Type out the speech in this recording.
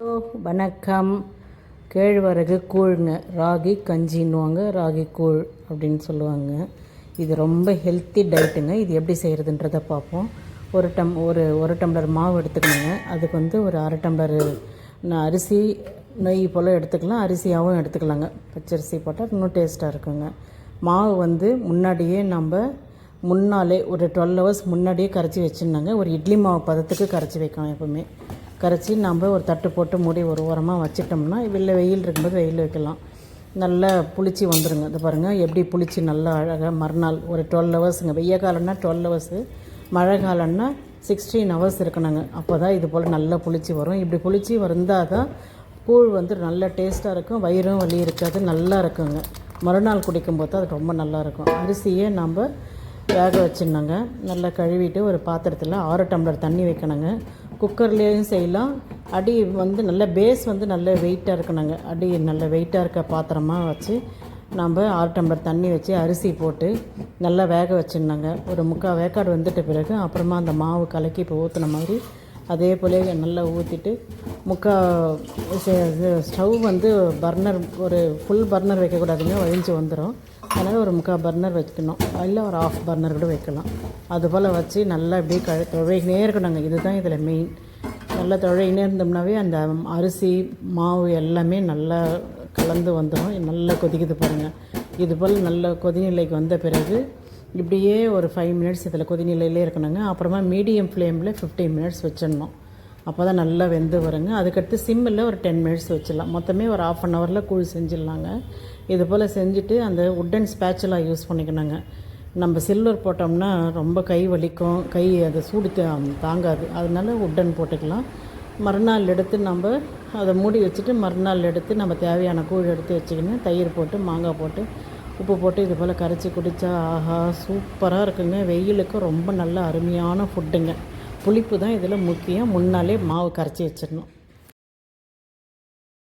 Hello வணக்கம். கேழ்வரகு கூழ்ங்க. ராகி கஞ்சின்னுவாங்க ராகி கூழ் அப்படின்னு சொல்லுவாங்க. இது ரொம்ப ஹெல்த்தி டயட்டுங்க இது எப்படி செய்கிறதுன்றதை பார்ப்போம். ஒரு டம் ஒரு ஒரு டம்ளர் மாவு எடுத்துக்கணுங்க. அதுக்கு வந்து ஒரு அரை டம்ளர் அரிசி நெய் போல் எடுத்துக்கலாம். அரிசியாகவும் எடுத்துக்கலாங்க. பச்சரிசி போட்டால் இன்னும் டேஸ்ட்டாக இருக்குங்க. மாவு வந்து முன்னாடியே நம்ம முன்னாலே ஒரு டுவெல் ஹவர்ஸ் முன்னாடியே கரைச்சி வச்சுருந்தாங்க ஒரு இட்லி மாவு பதத்துக்கு கரைச்சி வைக்கணும் எப்போவுமே. கரைச்சி நம்ம ஒரு தட்டு போட்டு மூடி ஒரு ஓரமாக வச்சிட்டோம்னா வெளில வெயில் இருக்கும்போது வெயில் வைக்கலாம். நல்லா புளிச்சு வந்துடுங்க இது பாருங்கள் எப்படி புளிச்சு நல்லா அழகாக மறுநாள் ஒரு டுவெல் ஹவர்ஸுங்க வெய்ய காலம்னா டுவெல் ஹவர்ஸு மழை காலம்னா சிக்ஸ்டீன் ஹவர்ஸ் இருக்கணுங்க. அப்போ தான் இது போல் நல்லா புளிச்சு வரும். இப்படி புளிச்சு வந்தால் தான் கூழ் வந்து நல்ல டேஸ்ட்டாக இருக்கும். வயிறும் வலி இருக்காது. நல்லா இருக்குங்க. மறுநாள் குடிக்கும்போது அது ரொம்ப நல்லா இருக்கும். அரிசியை நம்ம வேக வச்சிடணுங்க. நல்லா கழுவிட்டு ஒரு பாத்திரத்தில் ஆறு டம்ளர் தண்ணி வைக்கணுங்க. குக்கர்லேயும் செய்யலாம். அடி வந்து நல்ல பேஸ் வந்து நல்ல வெயிட்டாக இருக்கணுங்க அடி நல்ல வெயிட்டாக இருக்க பாத்திரமாக வச்சு நம்ம ஆறு டம்ளர் தண்ணி வச்சு அரிசி போட்டு நல்லா வேக வச்சிடணுங்க ஒரு முக்கால் வேக்காடு வந்துட்ட பிறகு அப்புறமா அந்த மாவு கலக்கி இப்போ ஊற்றுன மாதிரி அதே போல நல்லா ஊற்றிட்டு முக்கா ஸ்டவ் வந்து பர்னர் ஒரு ஃபுல் பர்னர் வைக்கக்கூடாதுங்க வழிஞ்சு வந்துடும் அதனால் ஒரு முக்கால் பர்னர் வைக்கணும். இல்லை ஒரு ஆஃப் பர்னர் கூட வைக்கலாம். அதுபோல் வச்சு நல்லா அப்படியே கழ துழையினே இருக்கணுங்க. இதுதான் இதில் மெயின் நல்லா துழையினே இருந்தோம்னாவே அந்த அரிசி மாவு எல்லாமே நல்லா கலந்து வந்துடும் நல்லா கொதிக்குது பாருங்கள் இது போல் நல்ல கொதிநிலைக்கு வந்த பிறகு இப்படியே ஒரு ஃபைவ் மினிட்ஸ் இதில் கொதிநிலையிலே இருக்கணுங்க. அப்புறமா மீடியம் ஃப்ளேமில் 15 மினிட்ஸ் வச்சிடணும். அப்போ தான் நல்லா வெந்து வருங்க. அதுக்கடுத்து சிம்மில் ஒரு டென் மினிட்ஸ் வச்சிடலாம். மொத்தமே ஒரு ஆஃப் அன் ஹவரில் கூழ் செஞ்சிடலாங்க. இது போல் செஞ்சுட்டு அந்த உட்டன் ஸ்பேச்சுலா யூஸ் பண்ணிக்கணுங்க. நம்ம சில்வர் போட்டோம்னா ரொம்ப கை வலிக்கும். கை அதை சூடு தாங்காது. அதனால உட்டன் போட்டுக்கலாம். மறுநாள் எடுத்து நம்ம அதை மூடி வச்சுட்டு மறுநாள் எடுத்து நம்ம தேவையான கூழ் எடுத்து வச்சுக்கின்னு தயிர் போட்டு மாங்காய் போட்டு உப்பு போட்டு இது போல் கரைச்சி குடித்தா ஆஹா சூப்பராக இருக்குங்க. வெயிலுக்கு ரொம்ப நல்ல அருமையான ஃபுட்டுங்க புளிப்பு தான் இதில் முக்கியம். முன்னாலே மாவு கரைச்சி வச்சிடணும்.